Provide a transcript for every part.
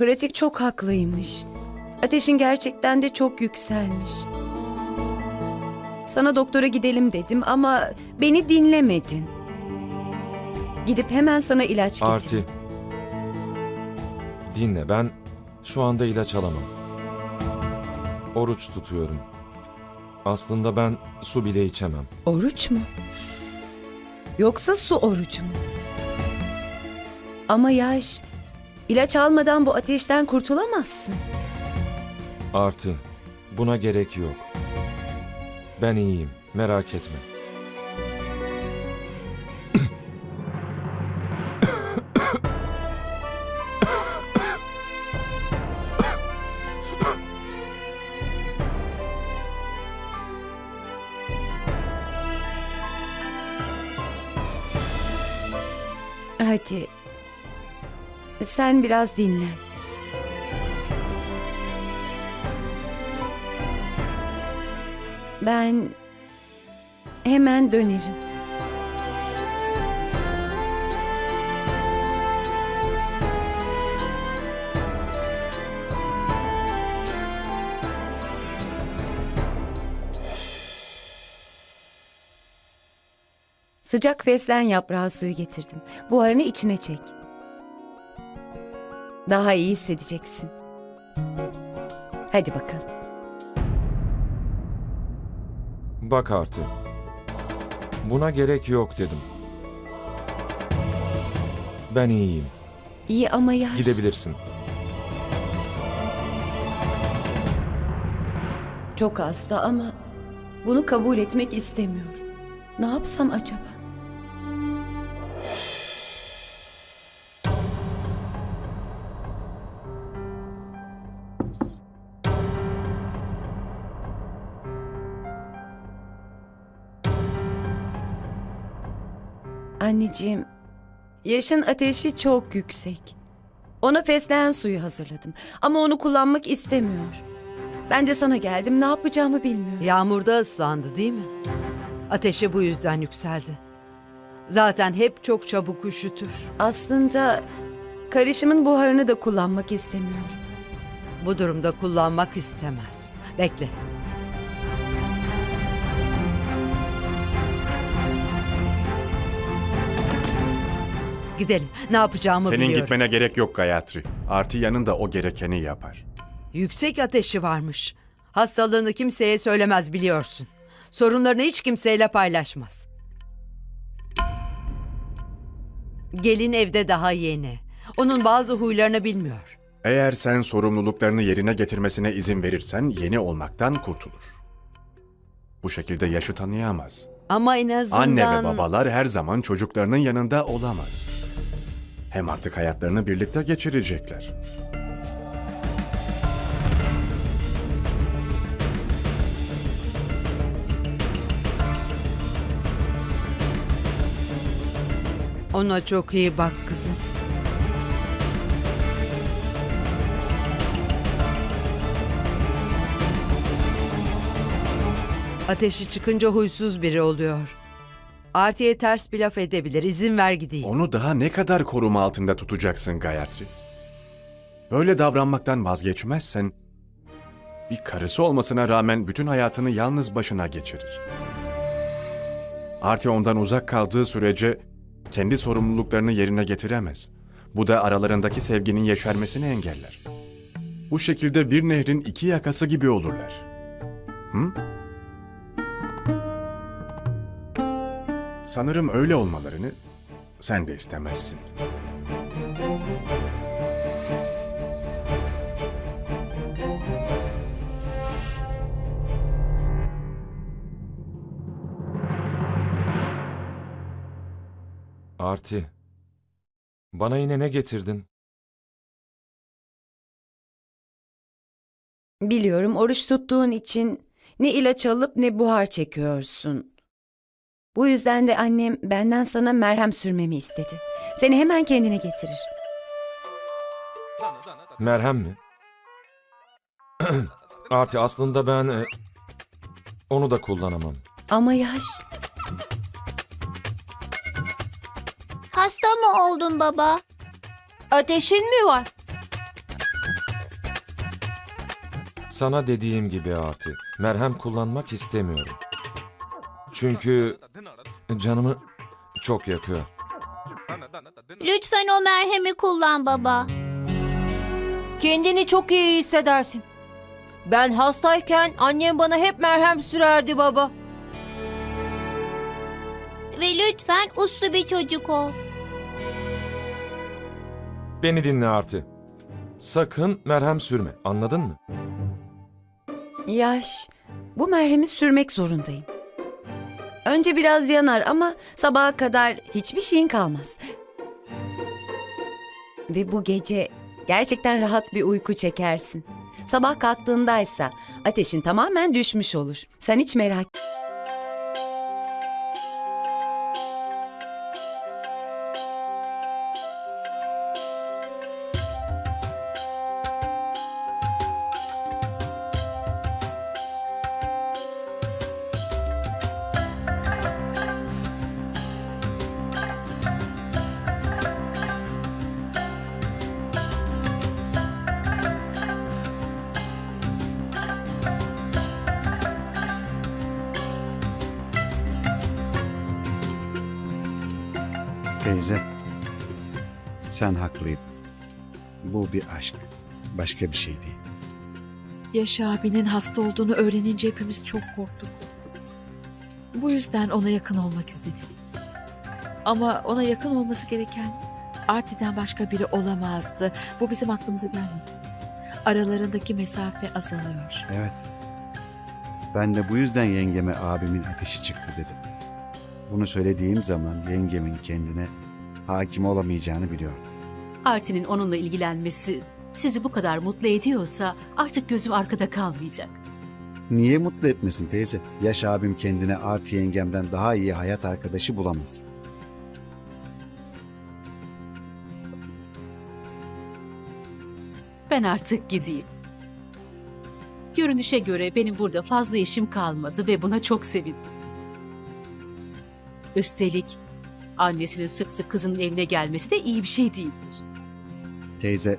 Pratik çok haklıymış. Ateşin gerçekten de çok yükselmiş. Sana doktora gidelim dedim ama beni dinlemedin. Gidip hemen sana ilaç getir. Arti. Dinle ben şu anda ilaç alamam. Oruç tutuyorum. Aslında ben su bile içemem. Oruç mu? Yoksa su orucu mu? Ama yaş, ilaç almadan bu ateşten kurtulamazsın. Artı buna gerek yok. Ben iyiyim merak etme. Sen biraz dinlen. Ben hemen dönerim. Sıcak fesleğen yaprağı suyu getirdim. Buharını içine çek. Daha iyi hissedeceksin. Hadi bakalım. Bak Artı. Buna gerek yok dedim. Ben iyiyim. İyi ama yaş. Gidebilirsin. Çok hasta ama bunu kabul etmek istemiyor. Ne yapsam acaba? Anneciğim, yaşın ateşi çok yüksek. Ona fesleğen suyu hazırladım ama onu kullanmak istemiyor. Ben de sana geldim. Ne yapacağımı bilmiyorum. Yağmurda ıslandı değil mi? Ateşi bu yüzden yükseldi. Zaten hep çok çabuk üşütür. Aslında karışımın buharını da kullanmak istemiyor. Bu durumda kullanmak istemez. Bekle. Gidelim. Ne yapacağımı Senin biliyorum. gitmene gerek yok Gayatri. Artı yanında o gerekeni yapar. Yüksek ateşi varmış. Hastalığını kimseye söylemez biliyorsun. Sorunlarını hiç kimseyle paylaşmaz. Gelin evde daha yeni. Onun bazı huylarını bilmiyor. Eğer sen sorumluluklarını yerine getirmesine izin verirsen yeni olmaktan kurtulur. Bu şekilde yaşı tanıyamaz. Ama en azından... Anne ve babalar her zaman çocuklarının yanında olamaz. Hem artık hayatlarını birlikte geçirecekler. Ona çok iyi bak kızım. Ateşi çıkınca huysuz biri oluyor. Artiye ters bir laf edebilir. İzin ver gideyim. Onu daha ne kadar koruma altında tutacaksın Gayatri? Böyle davranmaktan vazgeçmezsen bir karısı olmasına rağmen bütün hayatını yalnız başına geçirir. Arti ondan uzak kaldığı sürece kendi sorumluluklarını yerine getiremez. Bu da aralarındaki sevginin yeşermesini engeller. Bu şekilde bir nehrin iki yakası gibi olurlar. Hı? Sanırım öyle olmalarını sen de istemezsin. Arti. Bana yine ne getirdin? Biliyorum oruç tuttuğun için ne ilaç alıp ne buhar çekiyorsun. Bu yüzden de annem benden sana merhem sürmemi istedi. Seni hemen kendine getirir. Merhem mi? Arti aslında ben e, onu da kullanamam. Ama yaş. Hasta mı oldun baba? Ateşin mi var? Sana dediğim gibi Arti, merhem kullanmak istemiyorum. Çünkü canımı çok yakıyor. Lütfen o merhemi kullan baba. Kendini çok iyi hissedersin. Ben hastayken annem bana hep merhem sürerdi baba. Ve lütfen uslu bir çocuk ol. Beni dinle Arti. Sakın merhem sürme, anladın mı? Yaş, bu merhemi sürmek zorundayım. Önce biraz yanar ama sabaha kadar hiçbir şeyin kalmaz. Ve bu gece gerçekten rahat bir uyku çekersin. Sabah kalktığındaysa ateşin tamamen düşmüş olur. Sen hiç merak Teyze, sen haklıydın. Bu bir aşk, başka bir şey değil. Yaşar abinin hasta olduğunu öğrenince hepimiz çok korktuk. Bu yüzden ona yakın olmak istedik. Ama ona yakın olması gereken Arti'den başka biri olamazdı. Bu bizim aklımıza gelmedi. Aralarındaki mesafe azalıyor. Evet. Ben de bu yüzden yengeme abimin ateşi çıktı dedim. Bunu söylediğim zaman yengemin kendine hakim olamayacağını biliyorum. Artin'in onunla ilgilenmesi sizi bu kadar mutlu ediyorsa artık gözüm arkada kalmayacak. Niye mutlu etmesin teyze? Yaş abim kendine artı yengemden daha iyi hayat arkadaşı bulamaz. Ben artık gideyim. Görünüşe göre benim burada fazla işim kalmadı ve buna çok sevindim. Üstelik annesinin sık sık kızının evine gelmesi de iyi bir şey değildir. Teyze,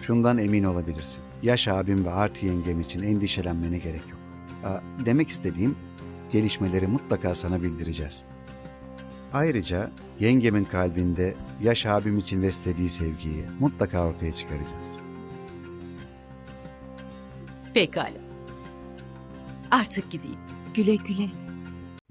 şundan emin olabilirsin. Yaş abim ve artı yengem için endişelenmene gerek yok. Aa, demek istediğim gelişmeleri mutlaka sana bildireceğiz. Ayrıca yengemin kalbinde yaş abim için beslediği sevgiyi mutlaka ortaya çıkaracağız. Pekala. Artık gideyim. Güle güle.